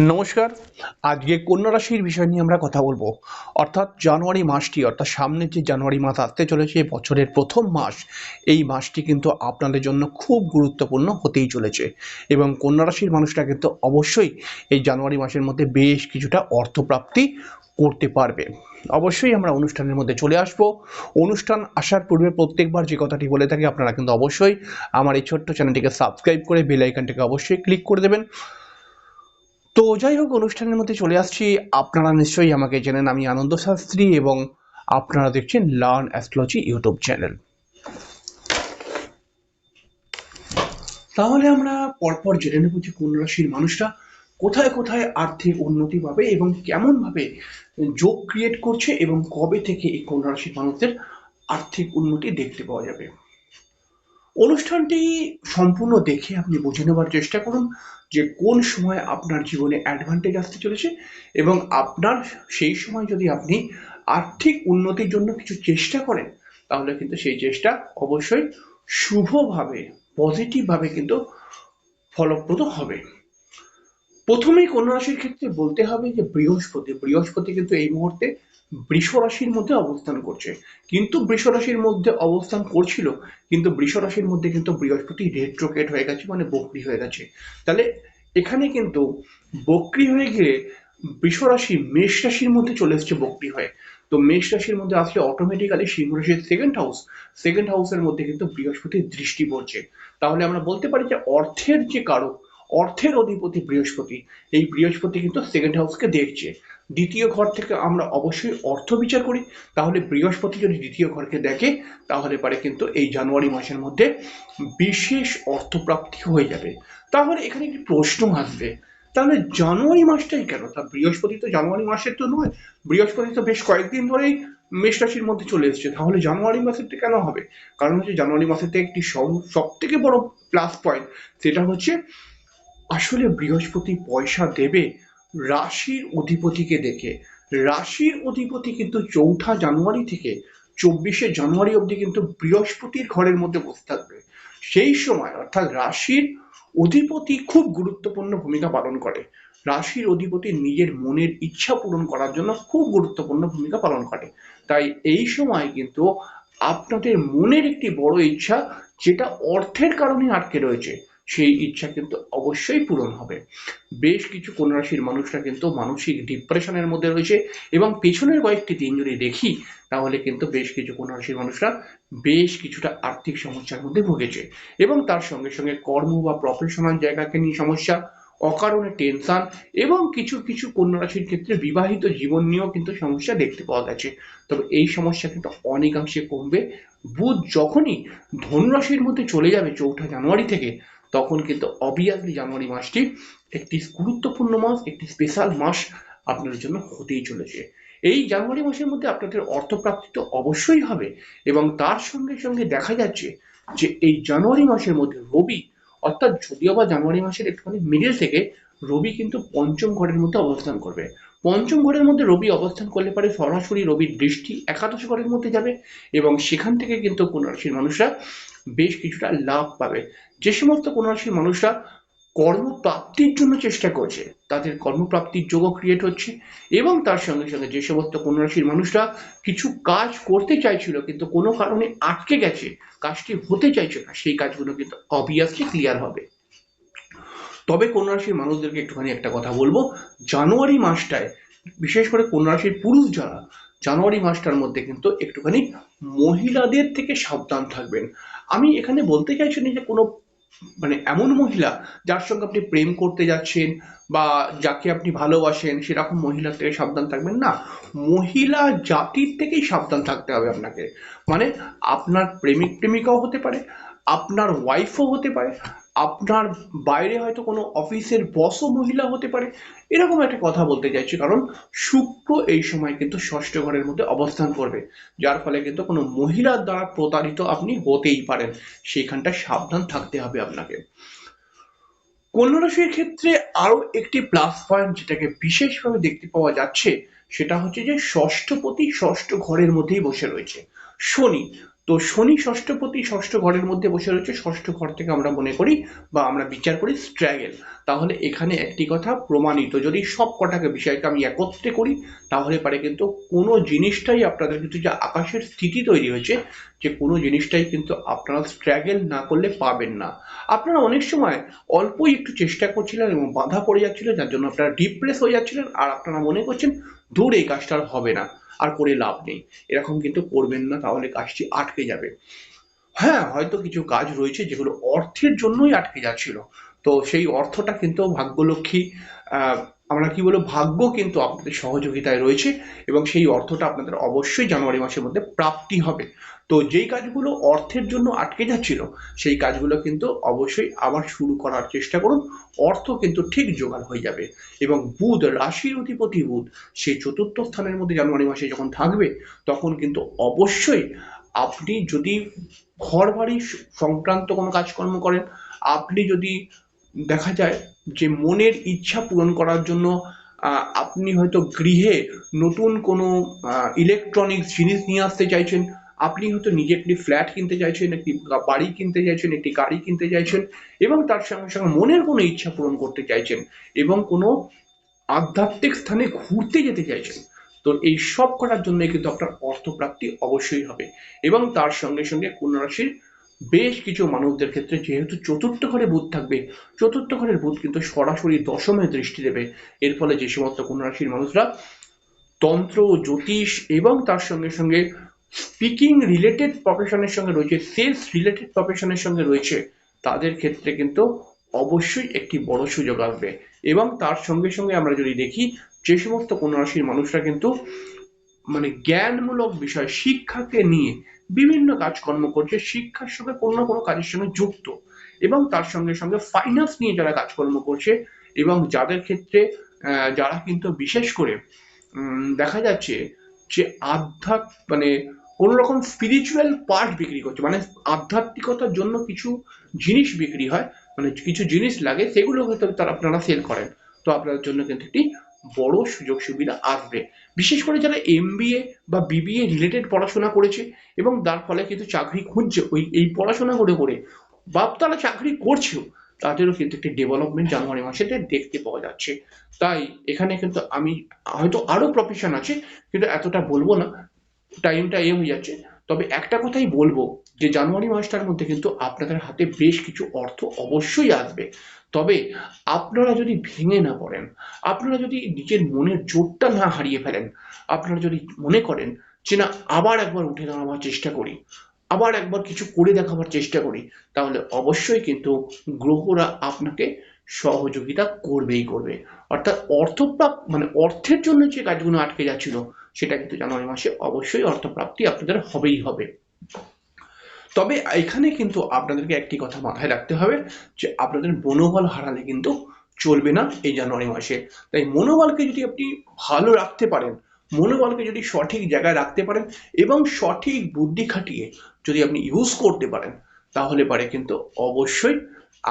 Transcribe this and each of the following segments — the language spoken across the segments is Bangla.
নমস্কার। আজকে কন্যা রাশির বিষয় নিয়ে আমরা কথা বলব। অর্থাৎ জানুয়ারি মাসটি, অর্থাৎ সামনের যে জানুয়ারি মাস আসতে চলেছে বছরের প্রথম মাস, এই মাসটি কিন্তু আপনাদের জন্য খুব গুরুত্বপূর্ণ হতেই চলেছে। এবং কন্যা রাশির মানুষরা কিন্তু অবশ্যই এই জানুয়ারি মাসের মধ্যে বেশ কিছুটা অর্থপ্রাপ্তি করতে পারবে। অবশ্যই আমরা অনুষ্ঠানের মধ্যে চলে আসব। অনুষ্ঠান আসার পূর্বে প্রত্যেকবার যে কথাটি বলে থাকি, আপনারা কিন্তু অবশ্যই আমার এই ছোট্ট চ্যানেলটিকে সাবস্ক্রাইব করে বেল আইকনটিকে অবশ্যই ক্লিক করে দেবেন। তো যাই হোক, অনুষ্ঠানের মধ্যে চলে আসছি। আপনারা নিশ্চয়ই আমাকে চেনেন, আমি আনন্দ শাস্ত্রী এবং আপনারা দেখছেন লার্ন অ্যাস্ট্রোলজি ইউটিউব চ্যানেল তাহলে আমরা পরপর জেনে নেব যে কোন রাশির মানুষরা কোথায় কোথায় আর্থিক উন্নতি পাবে এবং কেমন ভাবে যোগ ক্রিয়েট করছে এবং কবে থেকে এই কোন রাশির মানুষদের আর্থিক উন্নতি দেখতে পাওয়া যাবে। অনুষ্ঠানটি সম্পূর্ণ দেখে আপনি বুঝে নেবার চেষ্টা করুন যে কোন সময় আপনার জীবনে অ্যাডভান্টেজ আসতে চলেছে এবং আপনার সেই সময় যদি আপনি আর্থিক উন্নতির জন্য কিছু চেষ্টা করেন, তাহলে কিন্তু সেই চেষ্টা অবশ্যই শুভভাবে পজিটিভভাবে কিন্তু ফলপ্রদ হবে। প্রথমেই কন্যা রাশির ক্ষেত্রে বলতে হবে যে বৃহস্পতি বৃহস্পতি কিন্তু এই মুহূর্তে বৃষ রাশির মধ্যে অবস্থান করছে। কিন্তু বৃষ রাশির মধ্যে অবস্থান করছিল, কিন্তু বৃষ রাশির মধ্যে কিন্তু বৃহস্পতি রেট্রোকেট হয়ে গেছে মানে বক্রি হয়ে গেছে। তাহলে এখানে কিন্তু বক্রি হয়ে গিয়ে বৃষ রাশি মেষ রাশির মধ্যে চলে এসছে বক্রি হয়ে। তো মেষ রাশির মধ্যে আসলে অটোমেটিক্যালি সিংহ রাশির সেকেন্ড হাউস সেকেন্ড হাউসের মধ্যে কিন্তু বৃহস্পতির দৃষ্টি পড়ছে। তাহলে আমরা বলতে পারি যে অর্থের যে কারক, অর্থের অধিপতি বৃহস্পতি, এই বৃহস্পতি কিন্তু সেকেন্ড হাউসকে দেখছে। দ্বিতীয় ঘর থেকে আমরা অবশ্যই অর্থ বিচার করি। তাহলে বৃহস্পতি যদি দ্বিতীয় ঘরকে দেখে, তাহলে পারে কিন্তু এই জানুয়ারি মাসের মধ্যে বিশেষ অর্থপ্রাপ্তি হয়ে যাবে। তাহলে এখানে একটি প্রশ্ন আসবে। তাহলে জানুয়ারি মাসটাই কেন? তা বৃহস্পতি তো জানুয়ারি মাসের তো নয়। বৃহস্পতি তো বেশ কয়েকদিন ধরেই মেষ রাশির মধ্যে চলে এসেছে। তাহলে জানুয়ারি মাসেরটা কেন হবে? কারণ হচ্ছে জানুয়ারি মাসেতে একটি সব থেকে বড় প্লাস পয়েন্ট সেটা হচ্ছে আসলে বৃহস্পতি পয়সা দেবে রাশির অধিপতিকে দেখে, রাশির অধিপতি কিন্তু চৌঠা জানুয়ারি থেকে চব্বিশে জানুয়ারি অবধি কিন্তু বৃহস্পতির ঘরের মধ্যে বসে থাকবে। সেই সময় অর্থাৎ রাশির অধিপতি খুব গুরুত্বপূর্ণ ভূমিকা পালন করে। রাশির অধিপতি নিজের মনের ইচ্ছা পূরণ করার জন্য খুব গুরুত্বপূর্ণ ভূমিকা পালন করে। তাই এই সময় কিন্তু আপনাদের মনের একটি বড় ইচ্ছা, যেটা অর্থের কারণে আটকে রয়েছে। সেই ইচ্ছা কিন্তু অবশ্যই পূরণ হবে। বেশ কিছু কোন রাশির মানুষরা কিন্তু মানসিক ডিপ্রেশনের মধ্যে রয়েছে এবং পেছনের কয়েকটি দিন যদি দেখি, তাহলে কিন্তু বেশ কিছু কোন রাশির মানুষরা বেশ কিছুটা আর্থিক সমস্যার মধ্যে ভুগেছে এবং তার সঙ্গে সঙ্গে কর্ম বা প্রফেশনাল জায়গাকে নিয়ে সমস্যা, অকারণে টেনশন এবং কিছু কিছু কন্যা রাশির ক্ষেত্রে বিবাহিত জীবন নিয়েও কিন্তু সমস্যা দেখতে পাওয়া গেছে। তবে এই সমস্যা কিন্তু অনেকাংশে কমবে। বুধ যখনই ধনুরাশির মধ্যে চলে যাবে চৌঠা জানুয়ারি থেকে তখন কিন্তু অবভিয়াসলি জানুয়ারি মাসটি একটি গুরুত্বপূর্ণ মাস, একটি স্পেশাল মাস আপনাদের জন্য হতেই চলেছে। এই জানুয়ারি মাসের মধ্যে আপনাদের অর্থপ্রাপ্তি তো অবশ্যই হবে এবং তার সঙ্গে সঙ্গে দেখা যাচ্ছে যে এই জানুয়ারি মাসের মধ্যে রবি, অর্থাৎ যদিও বা জানুয়ারি মাসের একটুখানি মিডিল থেকে রবি কিন্তু পঞ্চম ঘরের মধ্যে অবস্থান করবে। পঞ্চম ঘরের মধ্যে রবি অবস্থান করলে পারে সরাসরি রবির দৃষ্টি একাদশ ঘরের মধ্যে যাবে এবং সেখান থেকে কিন্তু কোন রাশির মানুষরা বেশ কিছুটা লাভ পাবে। যে সমস্ত কোন রাশির মানুষরা কর্মপ্রাপ্তির জন্য চেষ্টা করছে, তাদের কর্মপ্রাপ্তির যোগও ক্রিয়েট হচ্ছে এবং তার সঙ্গে সঙ্গে যে সমস্ত কোন রাশির মানুষরা কিছু কাজ করতে চাইছিল কিন্তু কোনো কারণে আটকে গেছে, কাজটি হতে চাইছে না, সেই কাজগুলো কিন্তু অবভিয়াসলি ক্লিয়ার হবে। তবে কোন রাশির মানুষদেরকে একটুখানি একটা কথা বলব। জানুয়ারি মাসটায়, বিশেষ করে কোন রাশির পুরুষ যারা, জানুয়ারি মাসটার মধ্যে কিন্তু একটুখানি মহিলাদের থেকে সাবধান থাকবেন। আমি এখানে বলতে চাইছি না যে কোনো মানে এমন মহিলা যার সঙ্গে আপনি প্রেম করতে যাচ্ছেন বা যাকে আপনি ভালোবাসেন, সেরকম মহিলার থেকে সাবধান থাকবেন না। মহিলা জাতির থেকেই সাবধান থাকতে হবে আপনাকে। মানে আপনার প্রেমিক প্রেমিকাও হতে পারে, আপনার ওয়াইফও হতে পারে আপনার বাইরে হয়তো কোনো অফিসের বসও মহিলা হতে পারে, এরকম একটা কথা বলতে চাইছি, কারণ শুক্র এই সময় কিন্তু ষষ্ঠ ঘরের মধ্যে অবস্থান করবে, যার ফলে কিন্তু কোনো মহিলার দ্বারা প্রতারিত আপনি হতেই পারেন সেইখানটা সাবধান থাকতে হবে আপনাকে। কন্যা রাশির ক্ষেত্রে আরও একটি প্লাস পয়েন্ট যেটাকে বিশেষভাবে দেখতে পাওয়া যাচ্ছে, সেটা হচ্ছে যে ষষ্ঠপতি ষষ্ঠ ঘরের মধ্যেই বসে রয়েছে। শনি তো শনি ষষ্ঠপতি ষষ্ঠ ঘরের মধ্যে বসে রয়েছে। ষষ্ঠ ঘর থেকে আমরা মনে করি বা আমরা বিচার করি স্ট্র্যাগেল। তাহলে এখানে একটি কথা প্রমাণিত। যদি সব কটাকে বিষয়কে আমি একত্রে করি, তাহলে পারে কিন্তু কোনো জিনিসটাই আপনাদের কিন্তু যে আকাশের স্থিতি তৈরি হয়েছে, যে কোনো জিনিসটাই কিন্তু আপনারা স্ট্রাগল না করলে পাবেন না। আপনারা অনেক সময় অল্পই একটু চেষ্টা করছিলেন এবং বাধা পড়ে যাচ্ছিলেন যার জন্য আপনারা ডিপ্রেস হয়ে যাচ্ছিলেন। আর আপনারা মনে করছেন দূর এই কাজটা আর হবে না, আর করে লাভ নেই। এরকম কিন্তু করবেন না, তাহলে কাজটি আটকে যাবে। হ্যাঁ হয়তো কিছু কাজ রয়েছে যেগুলো অর্থের জন্যই আটকে যাচ্ছিল। তো সেই অর্থটা কিন্তু ভাগ্যলক্ষ্মী আমরা কি বলব, ভাগ্য কিন্তু আপনাদের সহযোগিতায় রয়েছে এবং সেই অর্থটা আপনাদের অবশ্যই জানুয়ারি মাসের মধ্যে প্রাপ্তি হবে। তো যেই কাজগুলো অর্থের জন্য আটকে যাচ্ছিল, সেই কাজগুলো কিন্তু অবশ্যই আবার শুরু করার চেষ্টা করুন। অর্থ কিন্তু ঠিক জোগাড় হয়ে যাবে এবং বুধ, রাশির অধিপতি বুধ সেই চতুর্থ স্থানের মধ্যে জানুয়ারি মাসে যখন থাকবে, তখন কিন্তু অবশ্যই আপনি যদি ঘর বাড়ি সংক্রান্ত কোনো কাজকর্ম করেন, আপনি যদি দেখা যায় যে মনের ইচ্ছা পূরণ করার জন্য আপনি হয়তো গৃহে নতুন কোনো ইলেকট্রনিক্স জিনিস নিয়ে আসতে চাইছেন, আপনি হয়তো নিজে একটি ফ্ল্যাট কিনতে চাইছেন, একটি বাড়ি কিনতে চাইছেন, একটি গাড়ি কিনতে চাইছেন, এবং তার সঙ্গে সঙ্গে মনের কোনো ইচ্ছা পূরণ করতে চাইছেন, এবং কোনো আধ্যাত্মিক স্থানে ঘুরতে যেতে চাইছেন, তো এই সব করার জন্য কিন্তু আপনার অর্থপ্রাপ্তি অবশ্যই হবে, এবং তার সঙ্গে সঙ্গে কন্যা রাশির বেশ কিছু মানুষদের ক্ষেত্রে যেহেতু চতুর্থ ঘরে বুধ থাকবে, চতুর্থ ঘরের বুধ কিন্তু সরাসরি দশমে দৃষ্টি দেবে। এর ফলে যে সমস্ত কন্যা রাশির মানুষরা তন্ত্র, জ্যোতিষ এবং তার সঙ্গে সঙ্গে স্পিকিং রিলেটেড প্রফেশনের সঙ্গে রয়েছে সেলস রিলেটেড প্রফেশনের সঙ্গে রয়েছে, তাদের ক্ষেত্রে কিন্তু অবশ্যই একটি বড় সুযোগ আসবে। এবং তার সঙ্গে সঙ্গে আমরা যদি দেখি, যে সমস্ত কন্যা রাশির মানুষরা কিন্তু মানে জ্ঞানমূলক বিষয় শিক্ষাকে নিয়ে বিভিন্ন কাজকর্ম করছে, শিক্ষার সঙ্গে কোনো না কোনো কাজের সঙ্গে যুক্ত। এবং তার সঙ্গে সঙ্গে ফাইন্যান্স নিয়ে যারা কাজকর্ম করছে এবং যাদের ক্ষেত্রে যারা কিন্তু বিশেষ করে দেখা যাচ্ছে যে আধ্যাত্ম মানে কোন রকম স্পিরিচুয়াল পার্ট বিক্রি করছে। মানে আধ্যাত্মিকতার জন্য কিছু জিনিস বিক্রি হয় মানে কিছু জিনিস লাগে, সেগুলো হয়তো তারা, আপনারা সেল করেন। তো আপনাদের জন্য কিন্তু একটি বড় সুযোগ সুবিধা আসবে। বিশেষ করে যারা এমবিএ বা বিবিএ রিলেটেড পড়াশোনা করেছে এবং তার ফলে কিন্তু চাকরি খুঁজছে, ওই, এই পড়াশোনা করে করে বা তারা চাকরি করছেও, তাদেরও কিন্তু একটি ডেভেলপমেন্ট জানুয়ারি মাসেতে দেখতে পাওয়া যাচ্ছে। তাই এখানে কিন্তু আমি, হয়তো আরও প্রফেশন আছে, কিন্তু এতটা বলব না। টাইমটা এ হয়ে যাচ্ছে। তবে একটা কথাই বলব যে জানুয়ারি মাসটার মধ্যে কিন্তু আপনাদের হাতে বেশ কিছু অর্থ অবশ্যই আসবে। তবে আপনারা যদি ভেঙে না পড়েন, আপনারা যদি নিজের মনের জোরটা না হারিয়ে ফেলেন, আপনারা যদি মনে করেন যে না, আবার একবার উঠে দাঁড়াবার চেষ্টা করি, আবার একবার কিছু করে দেখাবার চেষ্টা করি, তাহলে অবশ্যই কিন্তু গ্রহরা আপনাকে সহযোগিতা করবেই করবে। অর্থাৎ অর্থপ্রাপ মানে অর্থের জন্য যে কাজগুলো আটকে যাচ্ছিল সেটা কিন্তু জানুয়ারি মাসে অবশ্যই অর্থপ্রাপ্তি আপনাদের হবেই হবে। তবে এখানে কিন্তু আপনাদেরকে একটি কথা মাথায় রাখতে হবে যে আপনাদের মনোবল হারালে কিন্তু চলবে না এই জানুয়ারি মাসে। তাই মনোবলকে যদি আপনি ভালো রাখতে পারেন, মনোবলকে যদি সঠিক জায়গায় রাখতে পারেন এবং সঠিক বুদ্ধি খাটিয়ে যদি আপনি ইউজ করতে পারেন, তাহলে পারে কিন্তু অবশ্যই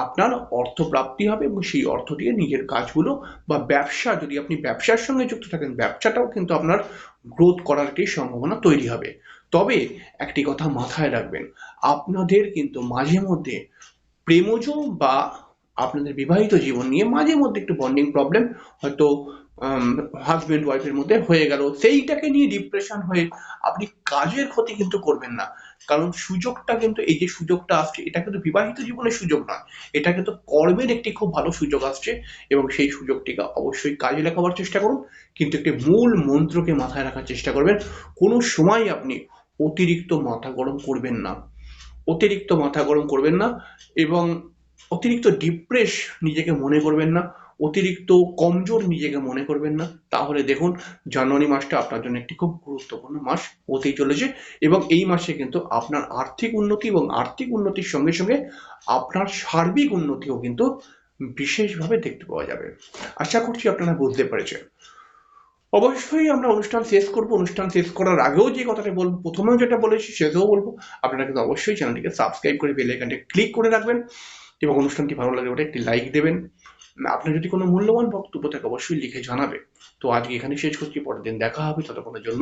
আপনার অর্থ প্রাপ্তি হবে এবং সেই অর্থ দিয়ে নিজের কাজগুলো বা ব্যবসা, যদি আপনি ব্যবসার সঙ্গে যুক্ত থাকেন, ব্যবসাটাও কিন্তু আপনার গ্রোথ করার একটি সম্ভাবনা তৈরি হবে। তবে একটি কথা মাথায় রাখবেন, আপনাদের কিন্তু মাঝে মধ্যে প্রেমজ বা আপনাদের বিবাহিত জীবন নিয়ে মাঝে মধ্যে একটু বন্ডিং প্রবলেম হয়তো হাজবেন্ড ওয়াইফের মধ্যে হয়ে গেল। সেইটাকে নিয়ে ডিপ্রেশন হয়ে আপনি কাজের ক্ষতি কিন্তু করবেন না। কারণ সুযোগটা কিন্তু এই যে সুযোগটা আসছে, এটা কিন্তু বিবাহিত জীবনের সুযোগ নয়। এটা কিন্তু কর্মের একটি খুব ভালো সুযোগ আসছে এবং সেই সুযোগটিকে অবশ্যই কাজে লাগাবার চেষ্টা করুন। কিন্তু একটি মূল মন্ত্রকে মাথায় রাখার চেষ্টা করবেন, কোনো সময় আপনি অতিরিক্ত মাথা গরম করবেন না। অতিরিক্ত মাথা গরম করবেন না এবং অতিরিক্ত ডিপ্রেস নিজেকে মনে করবেন না, অতিরিক্ত কমজোর নিজেকে মনে করবেন না। তাহলে দেখুন, জানুয়ারি মাসটা আপনার জন্য একটি খুব গুরুত্বপূর্ণ মাস হতেই চলেছে এবং এই মাসে কিন্তু আপনার আর্থিক উন্নতি এবং আর্থিক উন্নতির সঙ্গে সঙ্গে আপনার সার্বিক উন্নতিও কিন্তু বিশেষভাবে দেখতে পাওয়া যাবে। আশা করছি আপনারা বুঝতে পেরেছেন। অবশ্যই আমরা অনুষ্ঠান শেষ করব। অনুষ্ঠান শেষ করার আগেও যে কথাটা বলব প্রথমেও যেটা বলেছি শেষেও বলব। আপনারা কিন্তু অবশ্যই চ্যানেলটিকে সাবস্ক্রাইব করে বেল আইকনটি ক্লিক করে রাখবেন। এবং অনুষ্ঠানটি ভালো লাগে ওটা একটি লাইক দেবেন। আপনার যদি কোনো মূল্যবান বক্তব্য থাকে, অবশ্যই লিখে জানাবে তো আজকে এখানে শেষ করছি, পরের দিন দেখা হবে ততক্ষণের জন্য।